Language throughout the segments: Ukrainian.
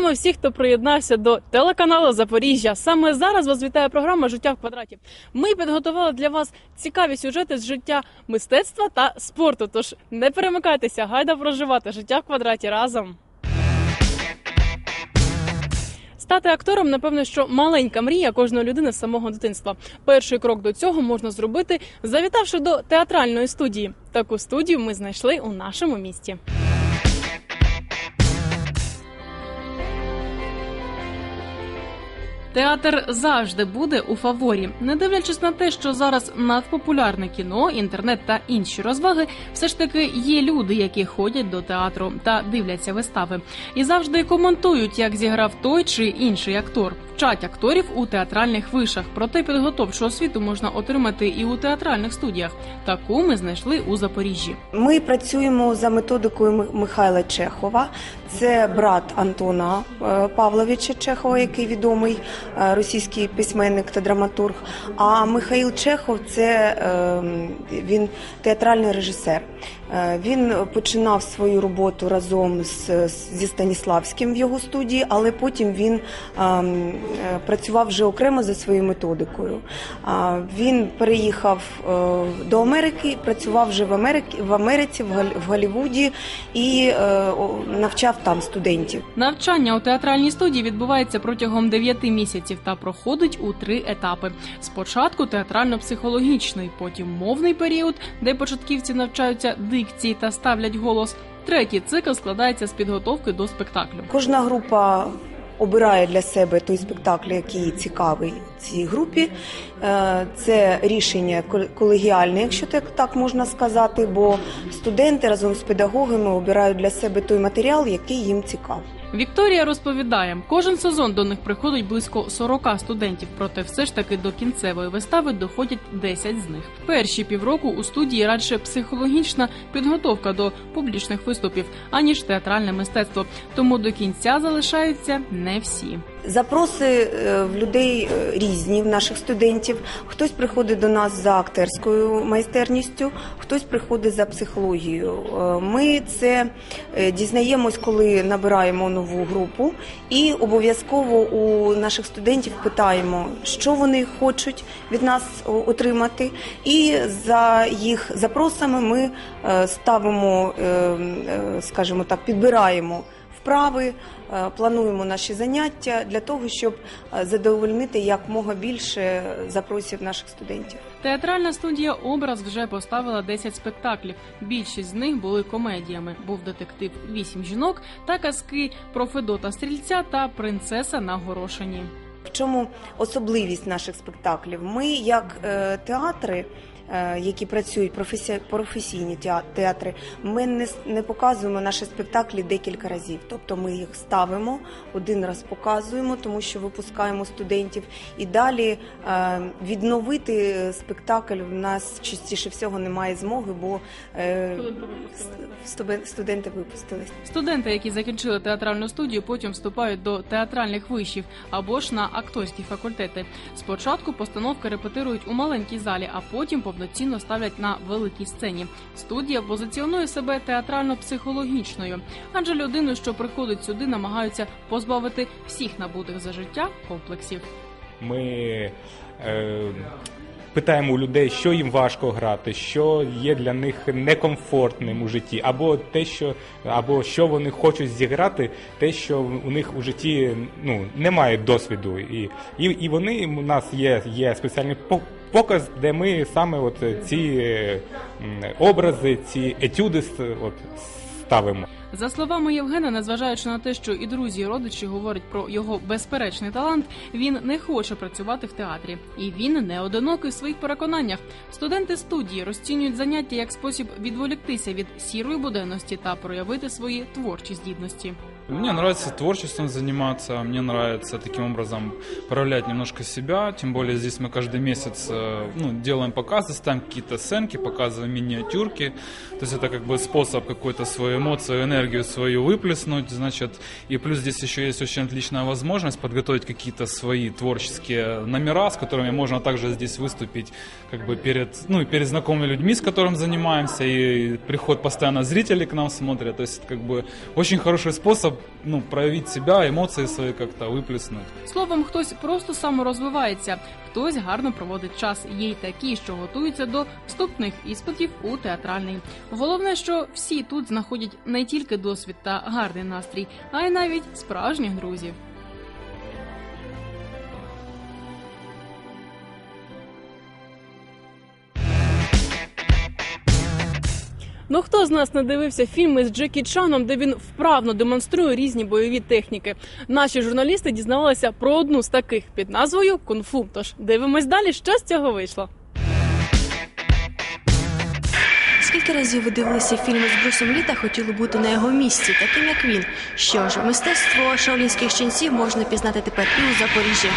Вітаємо всіх, хто приєднався до телеканалу Запоріжжя. Саме зараз вас вітає програма Життя в квадраті. Ми підготували для вас цікаві сюжети з життя мистецтва та спорту. Тож не перемикайтеся, гайда проживати життя в квадраті разом. Стати актором, напевно, що маленька мрія кожної людини з самого дитинства. Перший крок до цього можна зробити, завітавши до театральної студії. Таку студію ми знайшли у нашому місті. Театр завжди буде у фаворі, не дивлячись на те, що зараз надпопулярне кіно, інтернет та інші розваги, все ж таки є люди, які ходять до театру та дивляться вистави, і завжди коментують, як зіграв той чи інший актор. Вчать акторів у театральних вишах. Проте підготовчу освіту можна отримати і у театральних студіях. Таку ми знайшли у Запоріжжі. Ми працюємо за методикою Михайла Чехова. Це брат Антона е, Павловича Чехова, який відомий російський письменник та драматург. А Михаїл Чехов це е, він театральний режисер. Е, Він починав свою роботу разом з, зі Станіславським в його студії, але потім він ем, е, працював вже окремо за своєю методикою. А, Він переїхав е, до Америки, працював вже в Америці, в Америці, в Гал- Голлівуді і е, о, навчав там студентів. Навчання у театральній студії відбувається протягом 9 місяців та проходить у три етапи: спочатку театрально-психологічний, потім мовний період, де початківці навчаються дикції та ставлять голос. Третій цикл складається з підготовки до спектаклю. Кожна група обирає для себе той спектакль, який цікавий цій групі. Е, Це рішення кол- колегіальне, якщо так можна сказати, бо студенти разом з педагогами обирають для себе той матеріал, який їм цікавий. Вікторія розповідає, кожен сезон до них приходить близько 40 студентів, проте все ж таки до кінцевої вистави доходять 10 з них. Перші півроку у студії радше психологічна підготовка до публічних виступів, аніж театральне мистецтво. Тому до кінця залишаються не всі. Запроси е, в людей е, різні в наших студентів. Хтось приходить до нас за актерською майстерністю, хтось приходить за психологією. Е, Ми це дізнаємось, коли набираємо нову групу, і обов'язково у наших студентів питаємо, що вони хочуть від нас отримати. І за їх запросами ми ставимо, скажімо так, підбираємо вправи, плануємо наші заняття для того, щоб е, задовольнити якмога більше запросів наших студентів. Театральна студія Образ вже поставила 10 спектаклів. Більшість з них були комедіями. Був детектив Вісім жінок та казки про Федота Стрільця та принцеса на горошині. В чому особливість наших спектаклів? Ми, як е, театри, е, які працюють професі- професійні теа- театри, ми не, не показуємо наші спектаклі декілька разів. Тобто ми їх ставимо, один раз показуємо, тому що випускаємо студентів, і далі е, відновити спектакль в нас частіше всього немає змоги, бо е, студен- студенти випустились. Студенти, які закінчили театральну студію, потім вступають до театральних вишів або ж на акторські факультети. Спочатку постановки репетирують у маленькій залі, а потім повноцінно ставлять на великій сцені. Студія позиціонує себе театрально-психологічною, адже людину, що приходить сюди, намагаються позбавити всіх набутих за життя комплексів. Ми е, питаємо у людей, що їм важко грати, що є для них некомфортним у житті, або те, що або що вони хочуть зіграти, те, що у них у житті ну немає досвіду. І, і, і вони у нас є, є спеціальний по- показ, де ми саме от ці е, образи, ці етюди от ставимо. За словами Євгена, незважаючи на те, що і друзі, і родичі говорять про його безперечний талант, він не хоче працювати в театрі, і він не одинокий в своїх переконаннях. Студенти студії розцінюють заняття як спосіб відволіктися від сірої буденності та проявити свої творчі здібності. Мне нравится творчеством заниматься, мне нравится таким образом проявлять немножко себя, тем более здесь мы каждый месяц э, ну, делаем показы, ставим какие-то сценки, показываем миниатюрки, то есть это как бы способ какую-то свою эмоцию, энергию свою выплеснуть, значит, и плюс здесь еще есть очень отличная возможность подготовить какие-то свои творческие номера, с которыми можно также здесь выступить как бы перед, ну, перед знакомыми людьми, с которыми занимаемся, и приход постоянно зрителей к нам смотрят, то есть как бы очень хороший способ ну, проявить себя, эмоции свои как-то выплеснуть. Словом, хтось просто саморозвивається, хтось гарно проводить час. Є й такі, що готуються до вступних іспитів у театральний. Головне, що всі тут знаходять не тільки досвід та гарний настрій, а й навіть справжніх друзів. Ну хто з нас не дивився фільми з Джекі Чаном, де він вправно демонструє різні бойові техніки? Наші журналісти дізнавалися про одну з таких під назвою Кунг-фу. Тож дивимось далі, що з цього вийшло. Скільки разів ви дивилися фільми з Брюсом Лі та хотіли бути на його місці, таким як він? Що ж, мистецтво шаолінських ченців можна пізнати тепер і у Запоріжжі.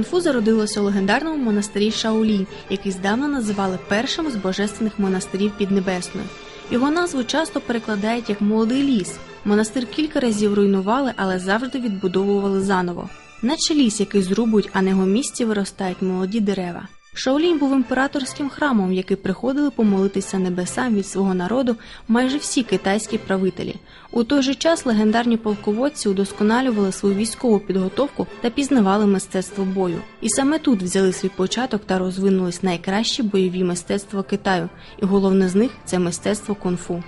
Кунг-фу зародилося у легендарному монастирі Шаолінь, який здавна називали першим з божественних монастирів Піднебесної. Його назву часто перекладають як молодий ліс. Монастир кілька разів руйнували, але завжди відбудовували заново. Наче ліс, який зрубують, а на його місці виростають молоді дерева. Шаолінь був імператорським храмом, в який приходили помолитися небесам від свого народу майже всі китайські правителі. У той же час легендарні полководці удосконалювали свою військову підготовку та пізнавали мистецтво бою. І саме тут взяли свій початок та розвинулись найкращі бойові мистецтва Китаю, і головне з них це мистецтво кунг-фу.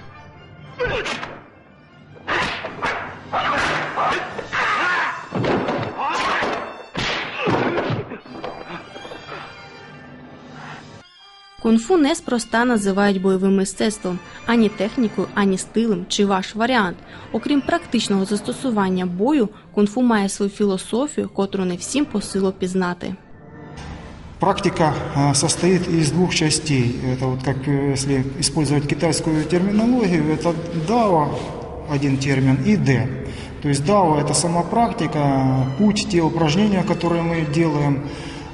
Кунг-фу неспроста називають бойовим мистецтвом ані технікою, ані стилем чи ваш варіант. Окрім практичного застосування бою, кунг-фу має свою філософію, котру не всім по силу пізнати. Практика а, состоит из двух частей. Это вот как э, если использовать китайскую терминологию, это дао один термин и д. То есть дао это сама практика, путь, те упражнения, которые мы делаем.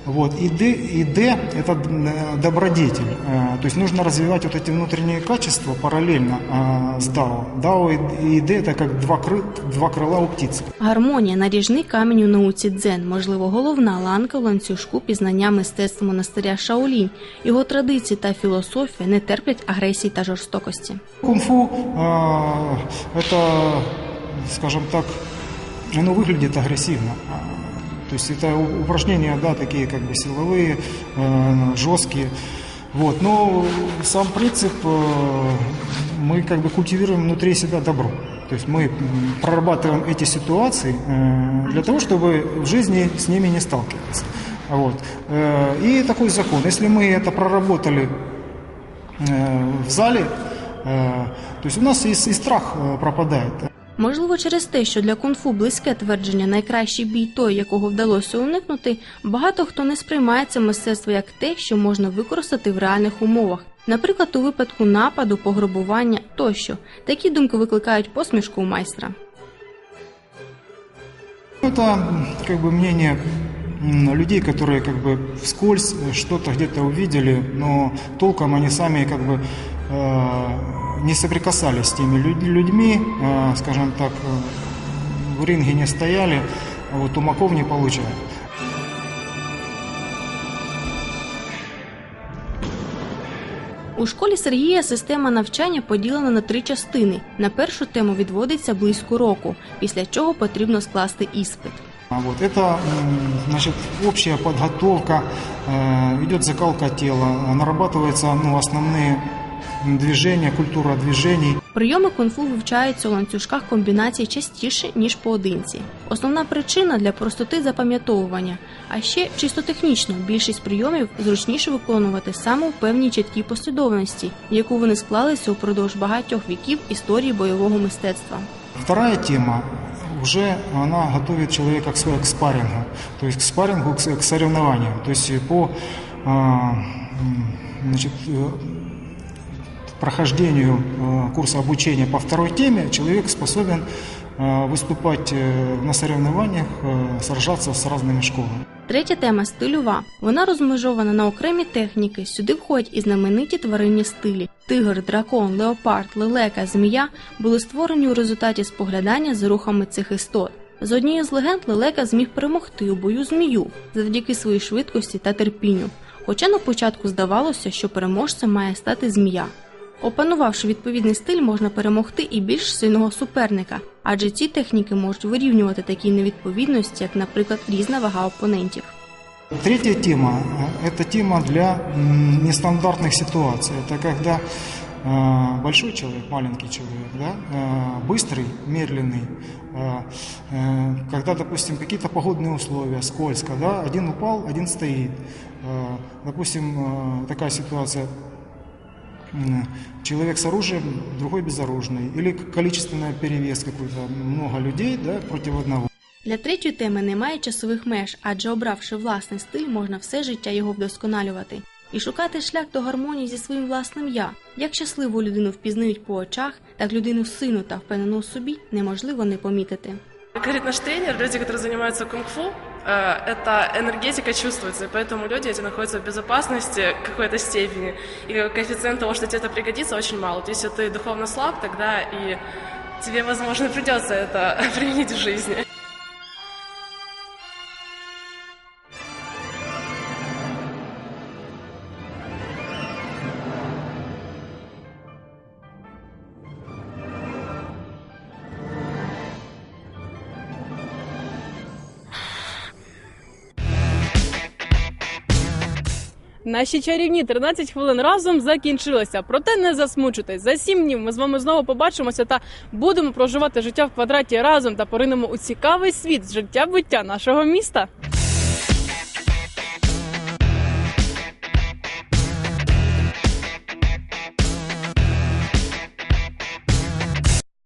Вот. И, д, и д это э, добродетель. Э, То есть нужно развивать вот эти внутренние качества параллельно э, с дао. Дао и, и д это как два, кры, два крыла у птицы. Гармонія наріжний камінь у науці дзен, можливо, головна ланка в ланцюжку пізнання мистецтва монастиря Шаолінь. Його традиції та філософія не терплять агресії та жорстокості. Кунг-фу а, это, скажем так, оно выглядит агрессивно. То есть это упражнения, да, такие как бы силовые, э, жесткие. Вот. Но сам принцип э, мы как бы культивируем внутри себя добро. То есть мы прорабатываем эти ситуации э, для того, чтобы в жизни с ними не сталкиваться. Вот. И такой закон. Если мы это проработали в зале, то есть у нас и, и страх пропадает. Можливо, через те, що для кунг-фу близьке твердження найкращий бій той, якого вдалося уникнути, багато хто не сприймає це мистецтво як те, що можна використати в реальних умовах. Наприклад, у випадку нападу, пограбування тощо. Такі думки викликають посмішку у майстра. Это м, как бы мнение м, людей, которые как бы вскользь э, что-то где-то увидели, но толком они сами как бы э, не соприкасались с теми люд- людьми, э, скажем так, э, в ринге не стояли, а вот тумаков не получали. У школі Сергія система навчання поділена на три частини. На першу тему відводиться близько року, після чого потрібно скласти іспит. А Вот это, м, значит, общая подготовка, э, идет закалка тела, нарабатываются ну, основные м, движения, культура движений. Прийоми кунг-фу вивчаються у ланцюжках комбінацій частіше, ніж поодинці. Основна причина для простоти запам'ятовування. А ще чисто технічно більшість прийомів зручніше виконувати саме у певній чіткій послідовності, яку вони склалися упродовж багатьох віків історії бойового мистецтва. Вторая тема уже она готовит человека к спаррингу, то есть к спаррингу, к, с- к. То есть по значит, э, прохождению э, курса обучения по второй теме человек способен э, выступать э, на соревнованиях, э, сражаться с разными школами. Третя тема стильова. Вона розмежована на окремі техніки. Сюди входять і знамениті тваринні стилі. Тигр, дракон, леопард, лелека, змія були створені у результаті споглядання за рухами цих істот. З однієї з легенд лелека зміг перемогти у бою змію завдяки своїй швидкості та терпінню. Хоча на початку здавалося, що переможцем має стати змія. Опанувавши відповідний стиль, можна перемогти і більш сильного суперника, адже ці техніки можуть вирівнювати такі невідповідності, як, наприклад, різна вага опонентів. Третья тема – это тема для м, нестандартных ситуаций. Это когда э, большой человек, маленький человек, да, э, быстрый, медленный, э, э, когда, допустим, какие-то погодные условия, скользко, да, один упал, один стоит. Э, Допустим, э, такая ситуация, м, человек с оружием, другой безоружный, или количественный перевес какой-то, много людей да, против одного. Для третьої теми немає часових меж, адже обравши власний стиль, можна все життя його вдосконалювати і шукати шлях до гармонії зі своїм власним я. Як щасливу людину впізнають по очах, так людину сильну та впевнену у собі неможливо не помітити. Как говорит наш тренер, люди, которые занимаются кунг-фу, э, эта энергетика чувствуется, и поэтому люди эти находятся в безопасности какой-то степени. И коэффициент того, что тебе это пригодится, очень мало. Если ты духовно слаб, тогда и тебе, возможно, придется это применить в жизни. Наші чарівні 13 хвилин разом закінчилися. Проте не засмучуйтесь. За сім днів ми з вами знову побачимося та будемо проживати життя в квадраті разом та поринемо у цікавий світ життя буття нашого міста.